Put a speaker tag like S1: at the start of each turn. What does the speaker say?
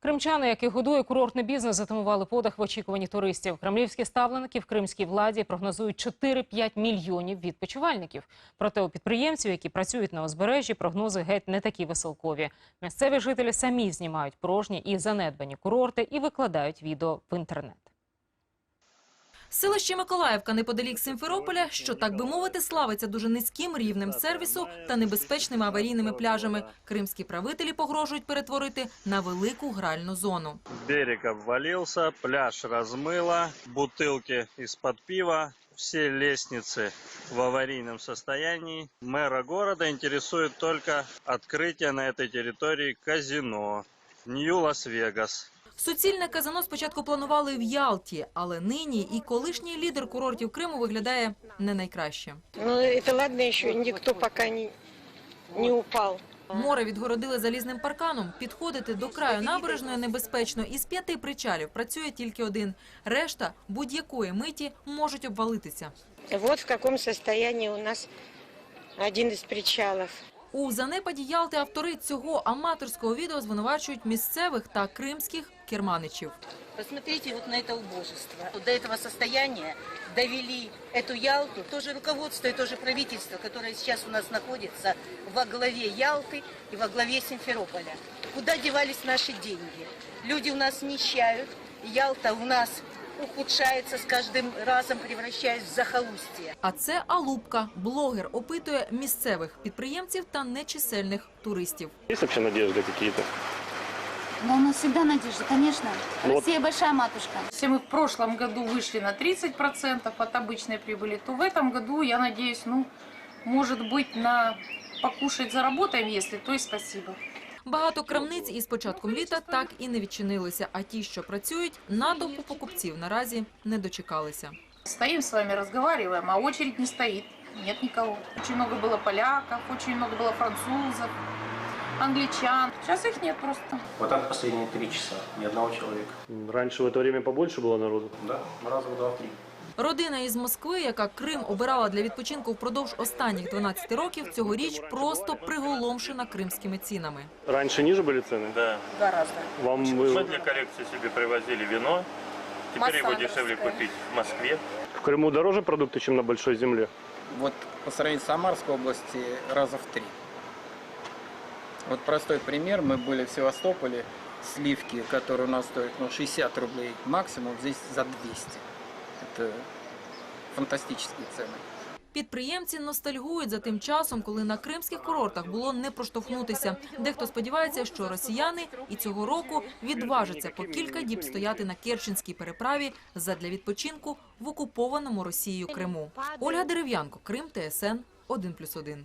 S1: Кримчани, яких годує курортний бізнес, затамували подих в очікуванні туристів. Кремлівські ставленики в кримській владі прогнозують 4-5 мільйонів відпочивальників. Проте у підприємців, які працюють на узбережжі, прогнози геть не такі веселкові. Місцеві жителі самі знімають порожні і занедбані курорти і викладають відео в інтернет.
S2: Селище Миколаївка неподалік Симферополя, що так би мовити, славиться дуже низьким рівнем сервісу та небезпечними аварійними пляжами. Кримські правителі погрожують перетворити на велику гральну зону.
S3: Берег обвалился, пляж размыло, бутылки из-под пива, все лестницы в аварийном состоянии. Мэра города интересует только открытие на этой территории казино. Нью Лас-Вегас.
S2: Суцільне казино спочатку планували в Ялті, але нині і колишній лідер курортів Криму виглядає не найкраще.
S4: Ну, это ладно еще, никто пока не, не упал.
S2: Море відгородили залізним парканом. Підходити до краю набережної небезпечно. Із п'яти причалів працює тільки один. Решта будь-якої миті можуть обвалитися.
S4: Вот в каком состоянии у нас один из причалов.
S2: У занепаді Ялти автори цього аматорського відео звинувачують місцевих та кримських керманичів.
S5: Посмотрите вот на это убожество. Вот До этого состояния довели эту Ялту. Тоже руководство и тоже правительство, которое сейчас у нас находится во главе Ялты и во главе Симферополя. Куда девались наши деньги? Люди у нас нищают. Ялта у нас ухудшается с каждым разом, превращаясь в захолустье.
S2: А це Алубка. Блогер опитує місцевих підприємців та нечисельних туристів.
S6: Есть вообще надежды какие-то?
S7: Но у нас всегда надежда, конечно.
S6: Ну вот-
S7: Россия большая матушка.
S8: Если мы в прошлом году вышли на 30% от обычной прибыли, то в этом году, я надеюсь, ну, может быть, на покушать заработаем, если, то и спасибо.
S2: Багато крамниць із початком літа так і не відчинилися, а ті, що працюють, натовпу покупців наразі не дочекалися.
S8: Стоим с вами, разговариваем, а очередь не стоит. Нет никого. Очень много было поляков, очень много было французов, англичан. Сейчас их нет просто.
S9: Вот так последние три часа, ни одного человека.
S6: М, Раньше в это время побольше было народу.
S9: Да, раза в два-три.
S2: Родина із Москви, яка Крим обирала для відпочинку впродовж останніх 12 років, цьогоріч просто приголомшена кримськими цінами.
S6: Раньше ниже были цены?
S3: Да.
S5: Гораздо.
S6: Вам
S3: Мы
S6: вы
S3: для коллекции себе привозили вино. Теперь его дешевле купить в Москве.
S6: в Крыму дороже продукты, чем на Большой Земле?
S10: Вот по сравнению с Самарской области раза в три. Вот простой пример. Мы были в Севастополе. Сливки, которые у нас стоят ну, 60 рублей максимум, здесь за 200. Это ціни.
S2: Підприємці ностальгують за тим часом, коли на кримських курортах було не проштовхнутися. Дехто сподівається, що росіяни і цього року відважаться по кілька діб стояти на Керченській переправі задля відпочинку в окупованому Росією Криму. Ольга Дерев'янко, Крим, ТСН 1+,1.